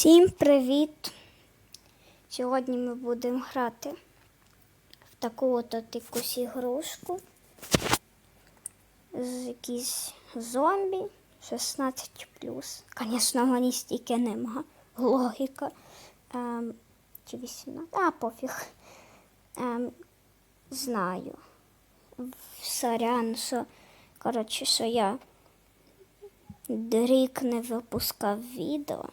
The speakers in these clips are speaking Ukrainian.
Всім привіт! Сьогодні ми будемо грати в таку от, якусь ігрушку з якісь зомбі 16 Звісно, мені стільки нема. Логіка. Ем, чи 18? А, пофіг. Ем, знаю. Сорян, що, коротше, що я рік не випускав відео.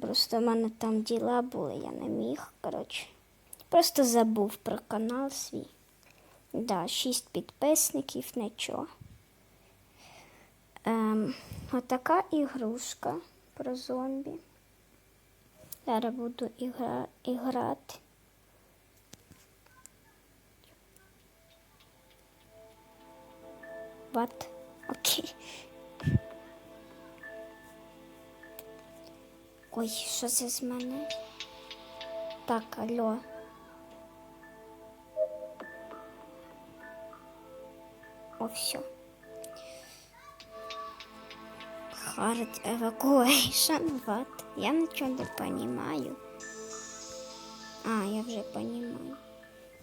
Просто в мене там діла були, я не міг. Коротше. Просто забув про канал свій. Да, шість підписників, нічого. Ем, отака ігрушка про зомбі. Зараз буду ігра... What? Окей. Ой, що це з мене? Так, алло. О, все. Hard evacuation, what? Я нічого не понимаю. А, я вже понимаю.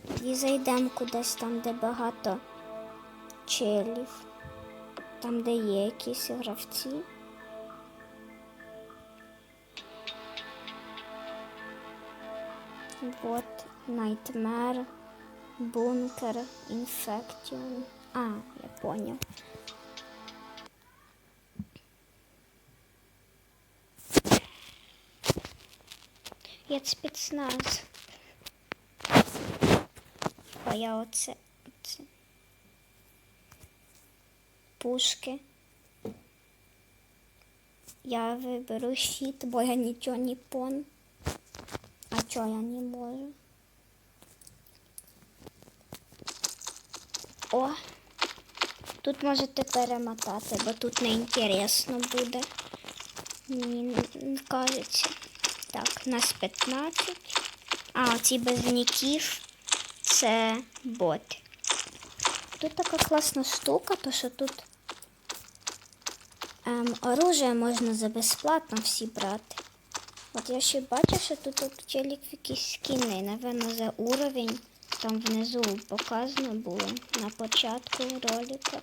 Тоді зайдемо кудись там, де багато челів. Там, де є якісь гравці. Вот, Nightmare, Bunker, Infection. А, я понял. Я спецназ. А я оце, оце. Пушки. Я виберу щит, бо я нічого не пон. Чого я не можу? О! Тут можете перемотати, бо тут не інтересно буде. Мені кажеться. Так, нас 15. А, оці без ніків це боти. Тут така класна штука, то що тут ем, оружие можна за безплатно всі брати. От я ще бачу, що тут от челік якісь скіни, напевно, за уровень. Там внизу показано було на початку ролика.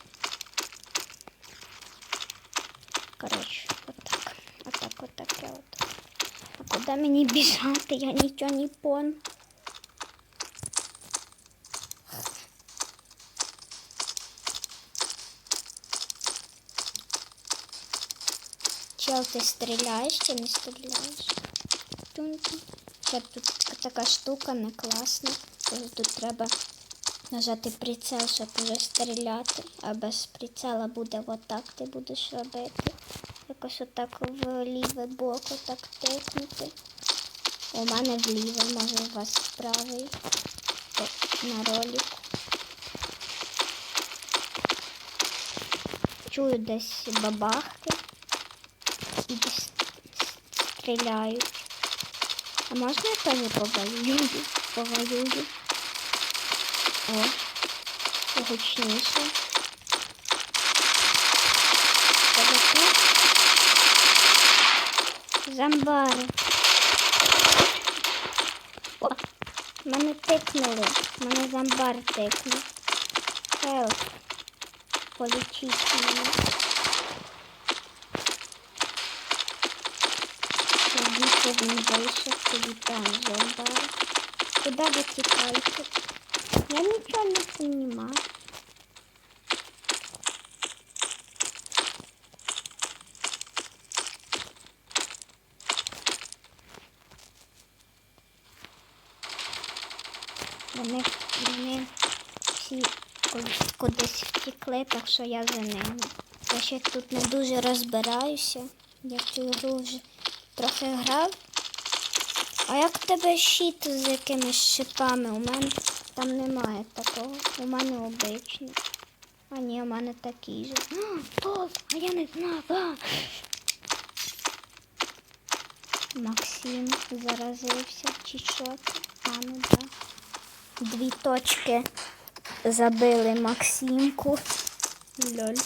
Коротше, отак. Отак, отак, я отак. А куди мені біжати? Я нічого не пон. Чел, ти стріляєш чи не стріляєш? Тут така штука не класна. Тут треба нажати прицел, щоб вже стріляти. А без прицела буде отак ти будеш робити. Якось отак в ліве боку так тикнути. У мене вліве, може у вас правий. На ролику. Чую десь бабахки стріляють. А можна я теж повоюю? Повоюю. О, гучніше. Тебе. О, мене тикнули. Мене замбар тикнув. Хелп. Полічіть мене. Він вийшов, тоді там зомбар. Куди ви тікаєте? Я нічого не розумію. Вони, вони всі кудись, втекли, так що я за ними. Я ще тут не дуже розбираюся. Я цю гру вже трохи грав. А як тебе щит з якимись шипами? У мене там немає такого. У мене обичний. А ні, у мене такий же. А, а я не знав. Максим заразився чи що це? А, ну да. Дві точки забили Максимку. Льоль.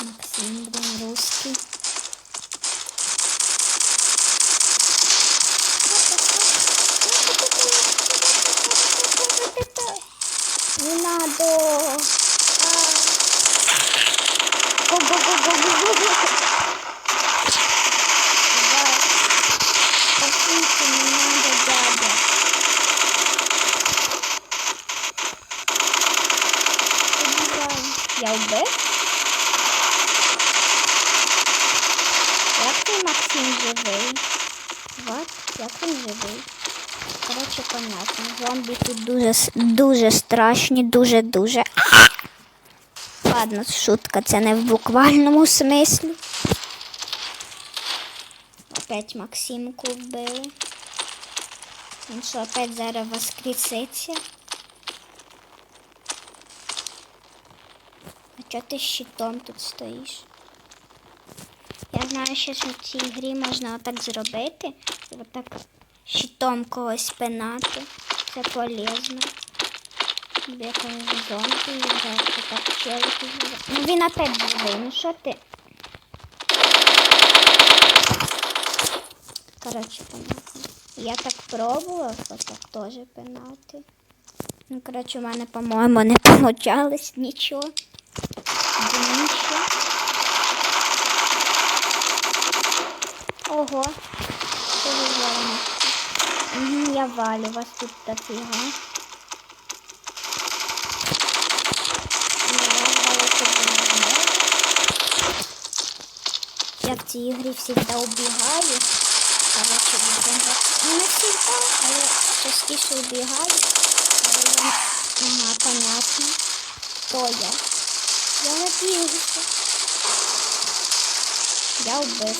Максим, блин, русский. go, go, go, go, go, go, go. Jakby? Jak ten Maksim żywy? What? Jak on żywy? Teraz się konia. Zombie tu duże, duże, strasznie duże, duże. Ладно, шутка, це не в буквальному смислі. Опять Максимку вбили. Він що, опять зараз воскреситься? А чого ти з щитом тут стоїш? Я знаю, що в цій грі можна отак зробити. Отак щитом когось пинати. Це полезно. Зомбі, і зараз так челики. Ну він опять живий, ну що ти? Коротше, понятно. Я так пробував, отак теж пинати. Ну, коротше, у мене, по-моєму, не получалось нічого. Дніще. Ого. Що ви? Угу, я валю, вас тут дофіга. Ну, я валю тут не Я в цій грі завжди убігаю. Короче. Ну, не завжди, але частіше убігаю. Я... Ага, понятно. Хто я? Я надіюся. Я убив.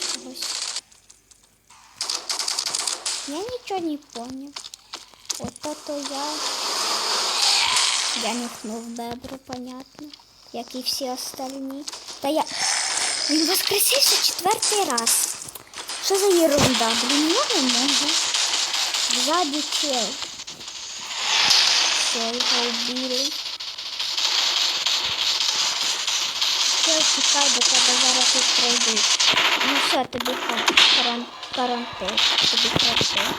Я нічого не понял. Вот это я. Я нюхнув бебру, понятно. Як і всі остальні. Та я. Він воскресився четвертий раз. Що за ерунда? Блін, я не можу. Чел. Все, його вбили. Чел, чекай, до тебе зараз тут пройдуть. Ну все, тобі каран... карантин. Тобі карантин.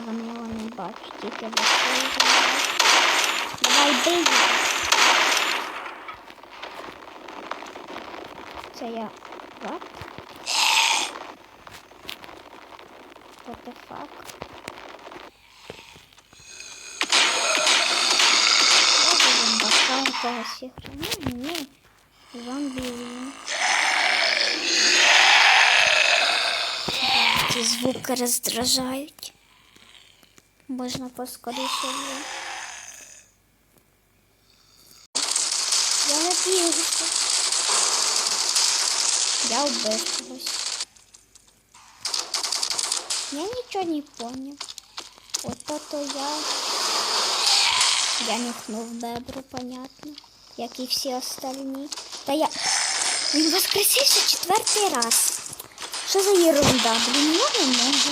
Вони його не бачать, тільки виходить. Давай бий. Це я. What? What the fuck? Ого, зомбака якогось ігра. Ну. Зомбі. він. Ці звуки роздражають. Можна поскоріше. Я надіюся. Я вбив. Я нічого не понял. Вот это я. Я нюхнув бебру, понятно. Як і всі остальні. Та я. Він воскресився четвертий раз. Що за ерунда? Блін, я не можу.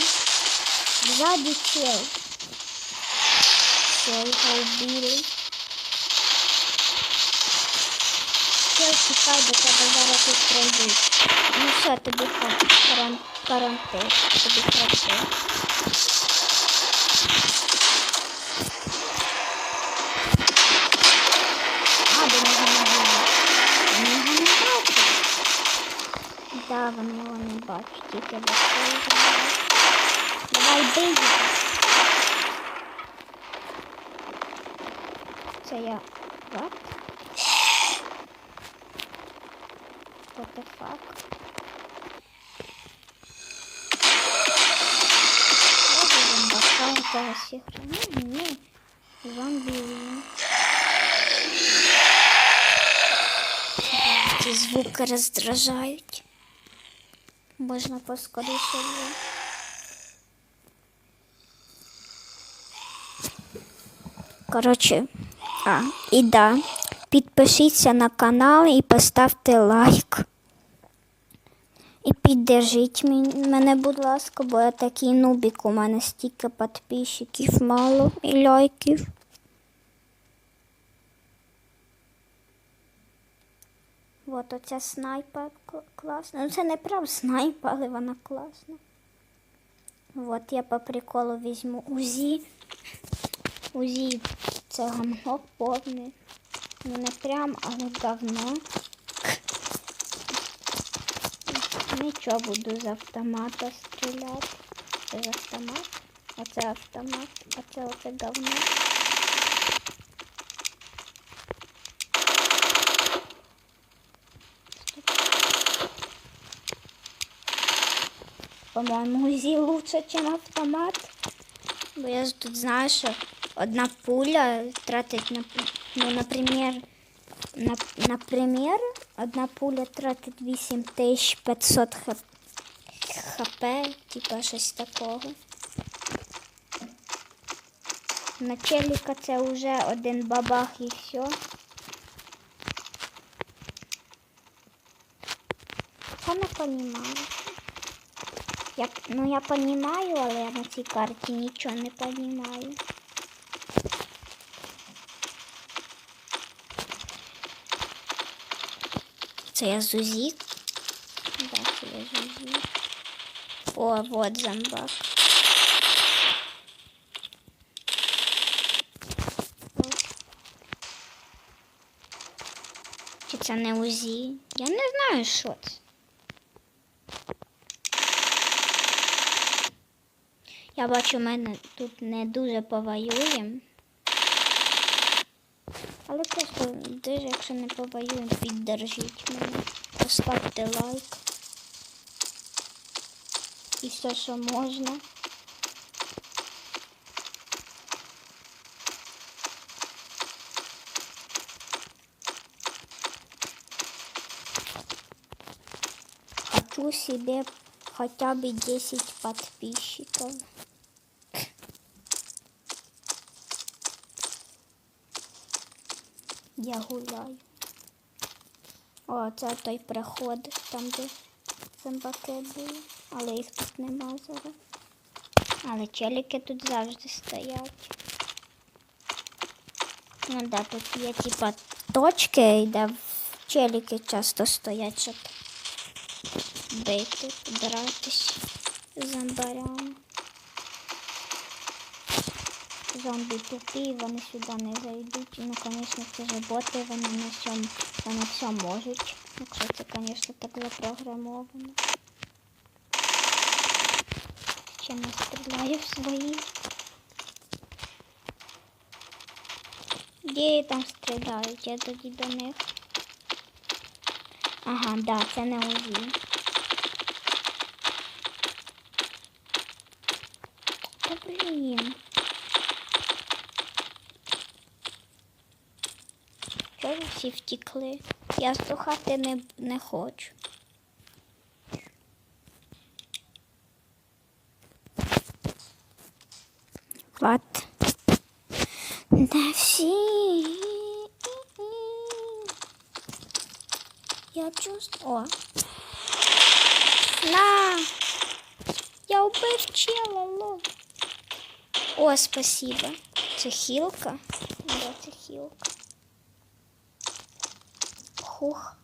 Ззаді чел. Його вбили. Чел, чекай, до тебе зараз тут пройдуть. Ну все, тобі каран... карантин. Тобі карантин. А, до нього не було. Вони його не бачать. Да, вони його не бачать, тільки виходить. Давай бий його. Це я. What? What the fuck? Ого, зомбака якогось ігра. Ну, ні. Зомбі. він. Ці звуки роздражають. Можна поскоріше було. Коротше, а, і да. Підпишіться на канал і поставте лайк. І піддержіть мене, будь ласка, бо я такий нубік, у мене стільки підписчиків мало і лайків. От оця снайпа класна. Ну це не прям снайпа, але вона класна. От я по приколу візьму УЗІ. УЗІ це гамно повне. Ну не прям, але давно. нічого буду з автомата стріляти. Це з автомат, а це автомат, а це оце говно. По-моєму, УЗІ лучше, ніж автомат. Бо я ж тут знаю, що одна пуля тратить, нап- ну, наприклад, на, наприклад, одна пуля тратить 8500 хп, хп, типа щось такого. На челіка це вже один бабах і все. Я не розумію. Я, ну я розумію, але я на цій карті нічого не розумію. Це я Зузі? Да, це я Зузі. О, вот зомбак. Чи це не УЗІ? Я не знаю, що це. Я бачу, мене тут не дуже повоюємо. Але просто дуже, якщо не повоюємо, піддержіть мене. Поставте лайк. І все, що можна. Хочу себе хотя бы 10 подписчиков. Я гуляю. О, це той проход, там де зомбаки були, але їх тут нема зараз. Але челіки тут завжди стоять. Ну да, тут є типа точки, де челіки часто стоять, щоб бити, дратись з зомбарями. Зомбі тупі, вони сюди не зайдуть. Ну, звісно, це ж боти, вони на всьому, вони все можуть. Якщо це, звісно, так запрограмовано. Ще не стріляю в свої. Де там стріляють? Я тоді до них. Ага, да, це не УЗІ. Та блін. Ви всі втікли? Я слухати не, не хочу. Вот. Да всі. Я чувствую. На! Я убив чела, лол. О, спасибо. Це хілка? Да, це хілка. Хух.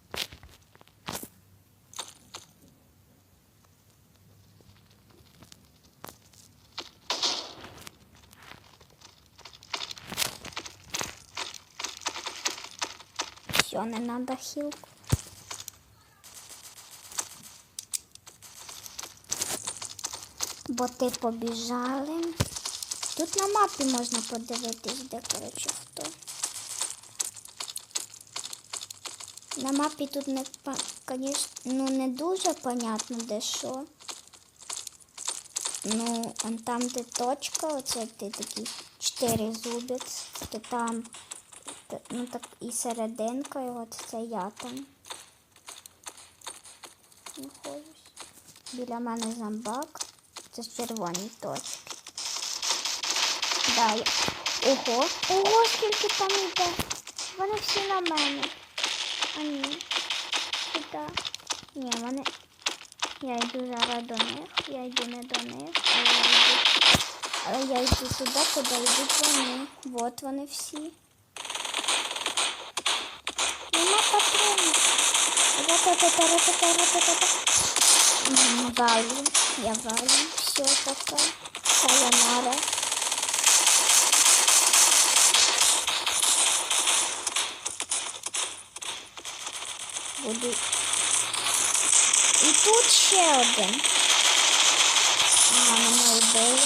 Все, не надо хілку. Боти побіжали. Тут на мапі можна подивитись, де, коротше, хто. На мапі тут не, конечно, ну, не дуже понятно, де що. Ну, он там, де точка, оце ти такий чотири зубець, то там, ну так і серединка, і от це я там. Знаходжусь. Біля мене зомбак. Це ж червоні точки. Да, я... Ого, ого, скільки там йде. Вони всі на мене. А ні. Сюди. Ні, вони. Я йду зараз до них. Я йду не до них, але я йду. Сюди, куди йдуть вони. Вот вони всі. Нема патронів. Валю. Я валю. Все, пока. Sayonara. Буду І тут ще один. Ага, мене.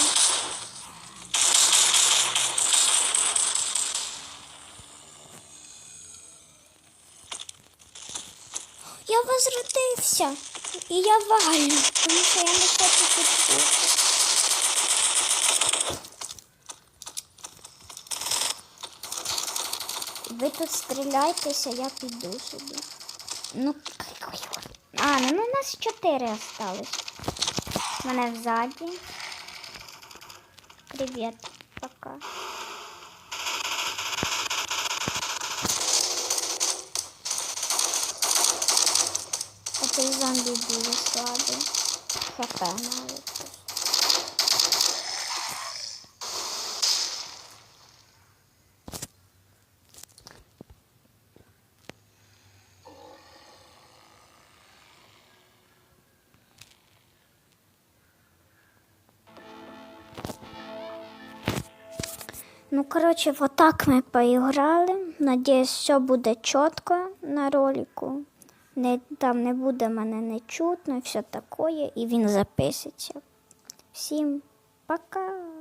Я возродився. І я валю, тому що я не хочу тут. Ви тут стріляйтеся, я піду собі. Ну, а, ну, у нас чотири осталось. У Мене взаді. Привіт, пока. Оцей цей зомбі дуже слабий. ХП мало. Ну, коротше, вот ми поіграли. Надіюсь, все буде чітко на ролику. Не, там не буде мене не чутно все таке, і він записиться. Всім пока!